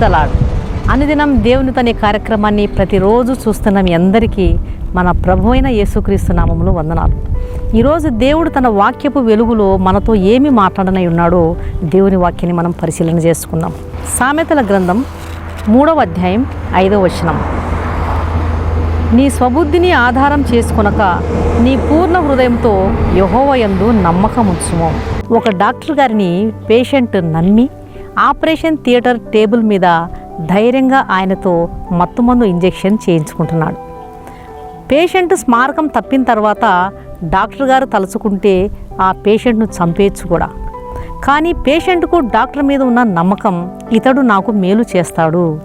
The అనుదినం దేవుని తన కార్యక్రమాన్ని ప్రతిరోజు చూస్తున్న మీ అందరికీ మన ప్రభు అయిన యేసుక్రీస్తు నామములు వందనాలు. ఈరోజు దేవుడు తన వాక్యపు వెలుగులో మనతో ఏమి మాట్లాడనై ఉన్నాడో దేవుని వాక్యాన్ని మనం పరిశీలన చేసుకుందాం. సామెతల గ్రంథం మూడవ అధ్యాయం ఐదవ వచనం. నీ స్వబుద్ధిని ఆధారం చేసుకొనక నీ పూర్ణ హృదయంతో యహోవయందు నమ్మకం ఉంచుము ఒక డాక్టర్ గారిని పేషెంట్ నమ్మి ఆపరేషన్ థియేటర్ టేబుల్ మీద ధైర్యంగా ఆయనతో మత్తుమందు ఇంజెక్షన్ చేయించుకుంటున్నాడు. పేషెంట్ స్మారకం తప్పిన తర్వాత డాక్టర్ గారు తలుచుకుంటే ఆ పేషెంట్ను చంపేయచ్చు కూడా. కానీ పేషెంట్కు డాక్టర్ మీద ఉన్న నమ్మకం ఇతడు నాకు మేలు చేస్తాడు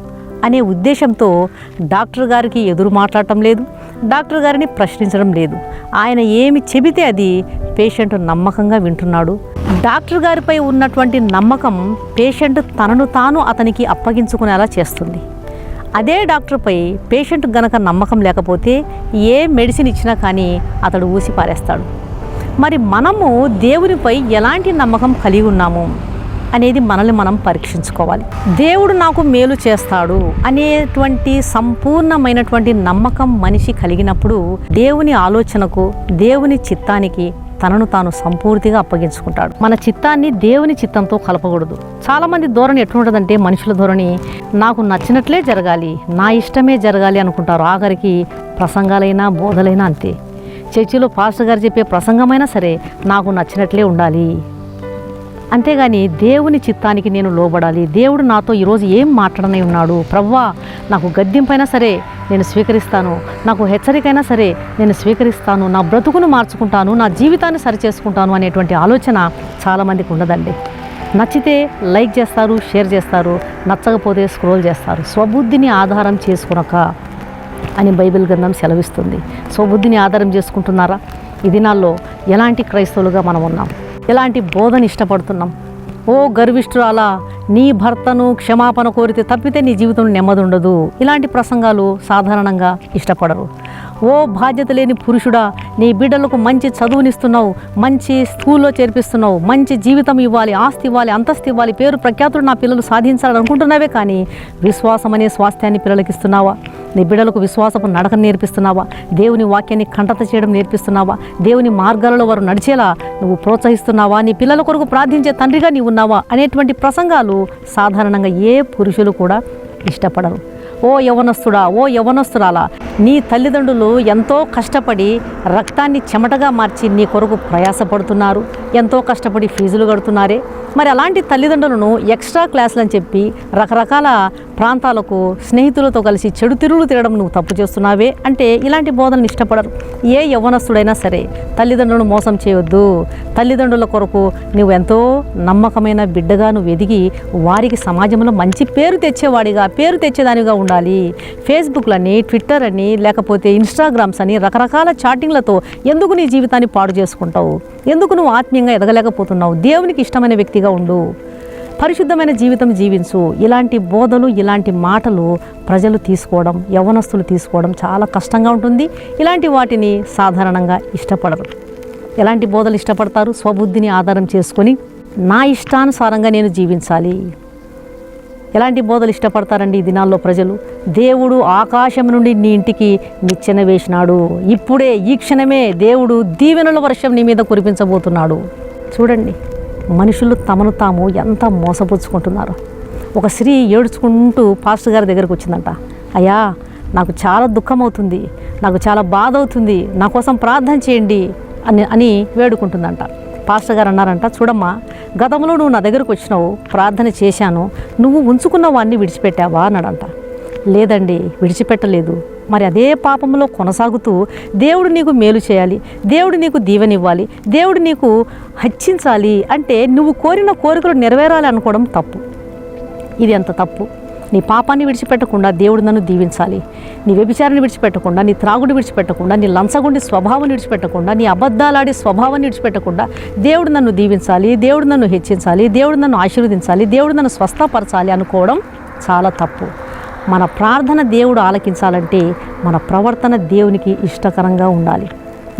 అనే ఉద్దేశంతో డాక్టర్ గారికి ఎదురు మాట్లాడటం లేదు. డాక్టర్ గారిని ప్రశ్నించడం లేదు. ఆయన ఏమి చెబితే అది పేషెంట్ నమ్మకంగా వింటున్నాడు. డాక్టర్ గారిపై ఉన్నటువంటి నమ్మకం పేషెంట్ తనను తాను అతనికి అప్పగించుకునేలా చేస్తుంది. అదే డాక్టర్పై పేషెంట్ గనక నమ్మకం లేకపోతే ఏ మెడిసిన్ ఇచ్చినా కానీ అతడు ఊసి పారేస్తాడు. మరి మనము దేవునిపై ఎలాంటి నమ్మకం కలిగి ఉన్నాము? అనేది మనల్ని మనం పరీక్షించుకోవాలి. దేవుడు నాకు మేలు చేస్తాడు అనేటువంటి సంపూర్ణమైనటువంటి నమ్మకం మనిషి కలిగినప్పుడు దేవుని ఆలోచనకు దేవుని చిత్తానికి తనను తాను సంపూర్తిగా అప్పగించుకుంటాడు. మన చిత్తాన్ని దేవుని చిత్తంతో కలపకూడదు. చాలామంది ధోరణి ఎట్లుంటుందంటే మనుషుల ధోరణి నాకు నచ్చినట్లే జరగాలి నా ఇష్టమే జరగాలి అనుకుంటారు. ఆఖరికి ప్రసంగాలైనా బోధలైనా అంతే. చర్చిలో పాస్టర్ గారు చెప్పే ప్రసంగమైనా సరే నాకు నచ్చినట్లే ఉండాలి. అంతేగాని దేవుని చిత్తానికి నేను లోబడాలి. దేవుడు నాతో ఈరోజు ఏం మాట్లాడనే ఉన్నాడు? ప్రవ్వా నాకు గద్దింపైనా సరే నేను స్వీకరిస్తాను. నాకు హెచ్చరికైనా సరే నేను స్వీకరిస్తాను. నా బ్రతుకును మార్చుకుంటాను. నా జీవితాన్ని సరిచేసుకుంటాను అనేటువంటి ఆలోచన చాలామందికి ఉండదండి. నచ్చితే లైక్ చేస్తారు షేర్ చేస్తారు నచ్చకపోతే స్క్రోల్ చేస్తారు. స్వబుద్ధిని ఆధారం చేసుకునక అని బైబిల్ గ్రంథం సెలవిస్తుంది. స్వబుద్ధిని ఆధారం చేసుకుంటున్నారా? ఈ దినాల్లో ఎలాంటి క్రైస్తవులుగా మనం ఉన్నాం? ఎలాంటి బోధన ఇష్టపడుతున్నాం? ఓ గర్విష్ఠురాలా నీ భర్తను క్షమాపణ కోరితే తప్పితే నీ జీవితంలో నెమ్మది ఉండదు ఇలాంటి ప్రసంగాలు సాధారణంగా ఇష్టపడరు. ఓ బాధ్యత లేని పురుషుడా నీ బిడ్డలకు మంచి చదువునిస్తున్నావు మంచి స్కూల్లో చేర్పిస్తున్నావు మంచి జీవితం ఇవ్వాలి ఆస్తి ఇవ్వాలి అంతస్తు ఇవ్వాలి పేరు ప్రఖ్యాతులు నా పిల్లలు సాధించాలని అనుకుంటున్నావే కానీ విశ్వాసం అనే స్వాస్థ్యాన్ని పిల్లలకి ఇస్తున్నావా నీ బిడ్డలకు విశ్వాసపు నడక నేర్పిస్తున్నావా? దేవుని వాక్యాన్ని కంటత చేయడం నేర్పిస్తున్నావా? దేవుని మార్గాలలో వారు నడిచేలా నువ్వు ప్రోత్సహిస్తున్నావా? నీ పిల్లల కొరకు ప్రార్థించే తండ్రిగా నీవు ఉన్నావా? అనేటువంటి ప్రసంగాలు సాధారణంగా ఏ పురుషులు కూడా ఇష్టపడరు. ఓ యవనస్తుడా ఓ యవనస్తురాలా నీ తల్లిదండ్రులు ఎంతో కష్టపడి రక్తాన్ని చెమటగా మార్చి నీ కొరకు ప్రయాసపడుతున్నారు. ఎంతో కష్టపడి ఫీజులు కడుతున్నారే. మరి అలాంటి తల్లిదండ్రులను ఎక్స్ట్రా క్లాసులు అని చెప్పి రకరకాల ప్రాంతాలకు స్నేహితులతో కలిసి చెడు తిరుగులు తిరగడం నువ్వు తప్పు చేస్తున్నావే అంటే ఇలాంటి బోధనలు ఇష్టపడరు. ఏ యవ్వనస్తుడైనా సరే తల్లిదండ్రులను మోసం చేయొద్దు. తల్లిదండ్రుల కొరకు నువ్వు ఎంతో నమ్మకమైన బిడ్డగా నువ్వు ఎదిగి వారికి సమాజంలో మంచి పేరు తెచ్చేవాడిగా పేరు తెచ్చేదానిగా ఉండాలి. ఫేస్బుక్లని ట్విట్టర్ అని లేకపోతే ఇన్స్టాగ్రామ్స్ అని రకరకాల చాటింగ్లతో ఎందుకు నీ జీవితాన్ని పాడు చేసుకుంటావు? ఎందుకు నువ్వు ఆత్మీయంగా ఎదగలేకపోతున్నావు? దేవునికి ఇష్టమైన వ్యక్తిగా ఉండు. పరిశుద్ధమైన జీవితం జీవించు. ఇలాంటి బోధలు ఇలాంటి మాటలు ప్రజలు తీసుకోవడం యవనస్తులు తీసుకోవడం చాలా కష్టంగా ఉంటుంది. ఇలాంటి వాటిని సాధారణంగా ఇష్టపడరు. ఎలాంటి బోధలు ఇష్టపడతారు? స్వబుద్ధిని ఆధారం చేసుకొని నా ఇష్టానుసారంగా నేను జీవించాలి. ఎలాంటి బోధలు ఇష్టపడతారండి ఈ దినాల్లో ప్రజలు? దేవుడు ఆకాశం నుండి నీ ఇంటికి నిచ్చెన వేసినాడు. ఇప్పుడే ఈ క్షణమే దేవుడు దీవెనల వర్షం నీ మీద కురిపించబోతున్నాడు. చూడండి మనుషులు తమను తాము ఎంత మోసపుచ్చుకుంటున్నారు. ఒక స్త్రీ ఏడ్చుకుంటూ పాస్టర్ గారి దగ్గరకు వచ్చిందంట. అయ్యా నాకు చాలా దుఃఖం అవుతుంది నాకు చాలా బాధ అవుతుంది నా కోసం ప్రార్థన చేయండి అని అని వేడుకుంటుందంట. పాస్టర్ గారు అన్నారంట చూడమ్మా గతంలో నువ్వు నా దగ్గరకు వచ్చినావు ప్రార్థన చేశాను నువ్వు ఉంచుకున్న వాడిని విడిచిపెట్టావా? అన్నాడంట. లేదండి విడిచిపెట్టలేదు. మరి అదే పాపంలో కొనసాగుతూ దేవుడు నీకు మేలు చేయాలి దేవుడు నీకు దీవెనివ్వాలి దేవుడు నీకు హెచ్చించాలి అంటే నువ్వు కోరిన కోరికలు నెరవేరాలి అనుకోవడం తప్పు. ఇది ఎంత తప్పు? నీ పాపాన్ని విడిచిపెట్టకుండా దేవుడు నన్ను దీవించాలి. నీ వ్యభిచారాన్ని విడిచిపెట్టకుండా నీ త్రాగుడు విడిచిపెట్టకుండా నీ లంచగుండి స్వభావం విడిచిపెట్టకుండా నీ అబద్ధాలాడి స్వభావాన్ని విడిచిపెట్టకుండా దేవుడు నన్ను దీవించాలి దేవుడు నన్ను హెచ్చించాలి దేవుడు నన్ను ఆశీర్వదించాలి దేవుడు నన్ను స్వస్థపరచాలి అనుకోవడం చాలా తప్పు. మన ప్రార్థన దేవుడు ఆలకించాలంటే మన ప్రవర్తన దేవునికి ఇష్టకరంగా ఉండాలి.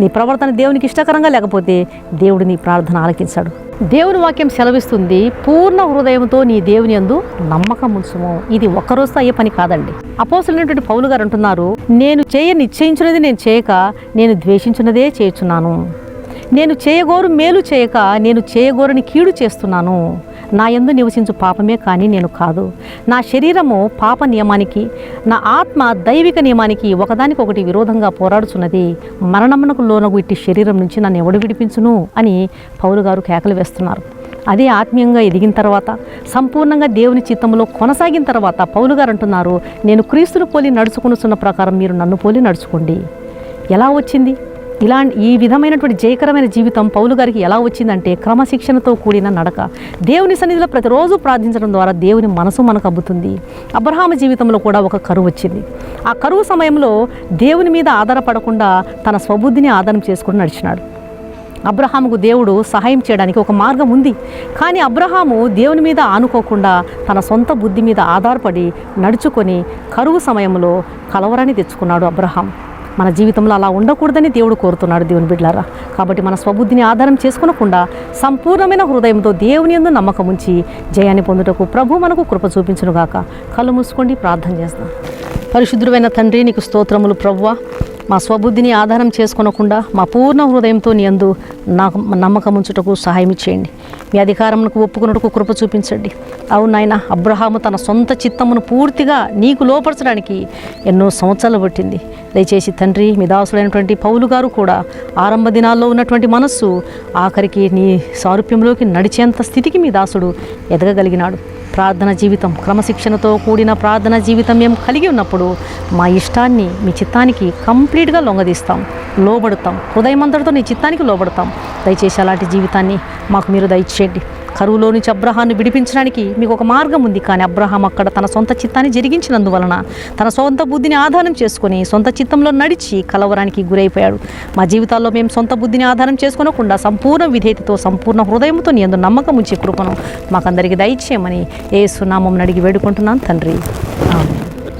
నీ ప్రవర్తన దేవునికి ఇష్టకరంగా లేకపోతే దేవుడు నీ ప్రార్థన ఆలకించాడు. దేవుని వాక్యం సెలవిస్తుంది పూర్ణ హృదయంతో నీ దేవుని యందు నమ్మకం ఉంచుము. ఇది ఒక్కరోజుతో అయ్యే పని కాదండి. అపోసలైనటువంటి పౌలు గారు అంటున్నారు నేను చేయ నిశ్చయించినది నేను చేయక నేను ద్వేషించినదే చేయుచున్నాను. నేను చేయగోరు మేలు చేయక నేను చేయగోరని కీడు చేస్తున్నాను. నా ఎందు నివసించు పాపమే కానీ నేను కాదు. నా శరీరము పాప నియమానికి నా ఆత్మ దైవిక నియమానికి ఒకదానికొకటి విరోధంగా పోరాడుచున్నది. మరణమునకు లోనగు ఇట్టి శరీరం నుంచి నన్ను ఎవడు విడిపించును? అని పౌలు గారు కేకలు వేస్తున్నారు. అదే ఆత్మీయంగా ఎదిగిన తర్వాత సంపూర్ణంగా దేవుని చిత్తంలో కొనసాగిన తర్వాత పౌలు గారు అంటున్నారు నేను క్రీస్తును పోలి నడుచుకుని ప్రకారం మీరు నన్ను పోలి నడుచుకోండి. ఎలా వచ్చింది? ఇలాంటి ఈ విధమైనటువంటి జయకరమైన జీవితం పౌలు గారికి ఎలా వచ్చిందంటే క్రమశిక్షణతో కూడిన నడక. దేవుని సన్నిధిలో ప్రతిరోజు ప్రార్థించడం ద్వారా దేవుని మనసు మనకు అబ్బుతుంది. అబ్రహామ జీవితంలో కూడా ఒక కరువు వచ్చింది. ఆ కరువు సమయంలో దేవుని మీద ఆధారపడకుండా తన స్వబుద్ధిని ఆధారం చేసుకుని నడిచినాడు. అబ్రహాముకు దేవుడు సహాయం చేయడానికి ఒక మార్గం ఉంది. కానీ అబ్రహాము దేవుని మీద ఆనుకోకుండా తన సొంత బుద్ధి మీద ఆధారపడి నడుచుకొని కరువు సమయంలో కలవరాన్ని తెచ్చుకున్నాడు అబ్రహాం మన జీవితంలో అలా ఉండకూడదని దేవుడు కోరుతున్నాడు దేవుని బిడ్డారా కాబట్టి మన స్వబుద్ధిని ఆధారం చేసుకునకుండా సంపూర్ణమైన హృదయంతో దేవుని యందు నమ్మకం ఉంచి జయాన్ని పొందుటకు ప్రభు మనకు కృప చూపించునుగాక. కళ్ళు మూసుకోండి ప్రార్థన చేస్తాం. పరిశుద్ధుడైన తండ్రి నీకు స్తోత్రములు ప్రవ్వ మా స్వబుద్ధిని ఆధారం చేసుకునకుండా మా పూర్ణ హృదయంతో నీ అందు నాకు నమ్మకం ఉంచుటకు సహాయం చేయండి మీ అధికారమునకు ఒప్పుకున్నట్టుకు కృప చూపించండి. అవునాయన అబ్రహాము తన సొంత చిత్తమును పూర్తిగా నీకు లోపరచడానికి ఎన్నో సంవత్సరాలు పట్టింది. దయచేసి తండ్రి మీ దాసులైనటువంటి పౌలు గారు కూడా ఆరంభ దినాల్లో ఉన్నటువంటి మనస్సు ఆఖరికి నీ సారూప్యంలోకి నడిచేంత స్థితికి మీ దాసుడు ఎదగగలిగినాడు. ప్రార్థన జీవితం క్రమశిక్షణతో కూడిన ప్రార్థన జీవితం మేము కలిగి ఉన్నప్పుడు మా ఇష్టాన్ని మీ చిత్తానికి కంప్లీట్గా లొంగదీస్తాం లోబడతాం. హృదయమంతటితో నీ చిత్తానికి లోబడతాం. దయచేసి అలాంటి జీవితాన్ని మాకు మీరు దయచేయండి. కరువులో నుంచి అబ్రహాన్ని విడిపించడానికి మీకు ఒక మార్గం ఉంది. కానీ అబ్రహాం అక్కడ తన సొంత చిత్తాన్ని జరిగించినందువలన తన సొంత బుద్ధిని ఆధారం చేసుకొని సొంత చిత్తంలో నడిచి కలవరానికి గురైపోయాడు. మా జీవితాల్లో మేము సొంత బుద్ధిని ఆధారం చేసుకోనకుండా సంపూర్ణ విధేయతతో సంపూర్ణ హృదయంతో నీ ఎందు నమ్మకం ఉంచి కృపను మాకందరికీ దయచేయమని ఏ సునామం అడిగి వేడుకుంటున్నాను తండ్రి.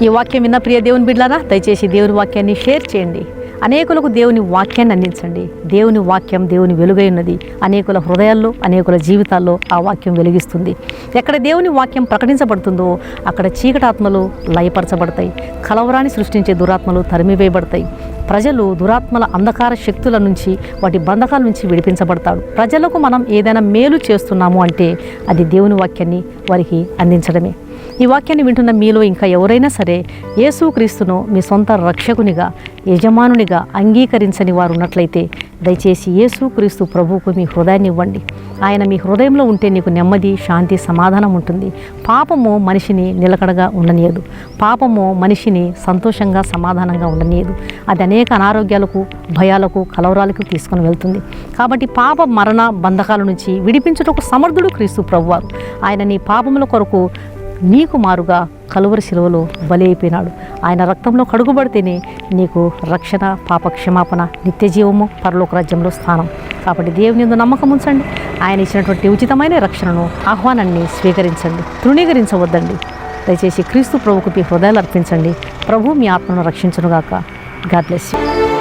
ఈ వాక్యం విన్న ప్రియ దేవుని బిడ్డారా దయచేసి దేవుని వాక్యాన్ని షేర్ చేయండి. అనేకులకు దేవుని వాక్యాన్ని అందించండి. దేవుని వాక్యం దేవుని వెలుగై ఉన్నది. అనేకుల హృదయాల్లో అనేకుల జీవితాల్లో ఆ వాక్యం వెలిగిస్తుంది. ఎక్కడ దేవుని వాక్యం ప్రకటించబడుతుందో అక్కడ చీకటాత్మలు లయపరచబడతాయి. కలవరాన్ని సృష్టించే దురాత్మలు తరిమివేయబడతాయి. ప్రజలు దురాత్మల అంధకార శక్తుల నుంచి వాటి బంధకాల నుంచి విడిపించబడతాడు ప్రజలకు మనం ఏదైనా మేలు చేస్తున్నాము అంటే అది దేవుని వాక్యాన్ని వారికి అందించడమే. ఈ వాక్యాన్ని వింటున్న మీలో ఇంకా ఎవరైనా సరే యేసుక్రీస్తును మీ సొంత రక్షకునిగా యజమానునిగా అంగీకరించని వారు ఉన్నట్లయితే దయచేసి యేసుక్రీస్తు ప్రభువుకు మీ హృదయాన్ని ఇవ్వండి. ఆయన మీ హృదయంలో ఉంటే నీకు నెమ్మది శాంతి సమాధానం ఉంటుంది. పాపము మనిషిని నిలకడగా ఉండనీయదు. పాపము మనిషిని సంతోషంగా సమాధానంగా ఉండనీయదు. అది అనేక అనారోగ్యాలకు భయాలకు కలవరాలకు తీసుకొని వెళ్తుంది. కాబట్టి పాప మరణ బంధకాల నుంచి విడిపించుటకు సమర్థుడు క్రీస్తు ప్రభువారు. ఆయన నీ పాపముల కొరకు నీకు మారుగా కలువరి శిలువలో బలి అయిపోయినాడు. ఆయన రక్తంలో కడుగుబడితేనే నీకు రక్షణ పాప క్షమాపణ నిత్య జీవము పరలోక రాజ్యంలో స్థానం. కాబట్టి దేవుని యందు నమ్మకం ఉంచండి. ఆయన ఇచ్చినటువంటి ఉచితమైన రక్షణను ఆహ్వానాన్ని స్వీకరించండి. తృణీకరించవద్దండి. దయచేసి క్రీస్తు ప్రభుకు మీ హృదయాలు అర్పించండి. ప్రభు మీ ఆత్మను రక్షించునుగాక. God bless you.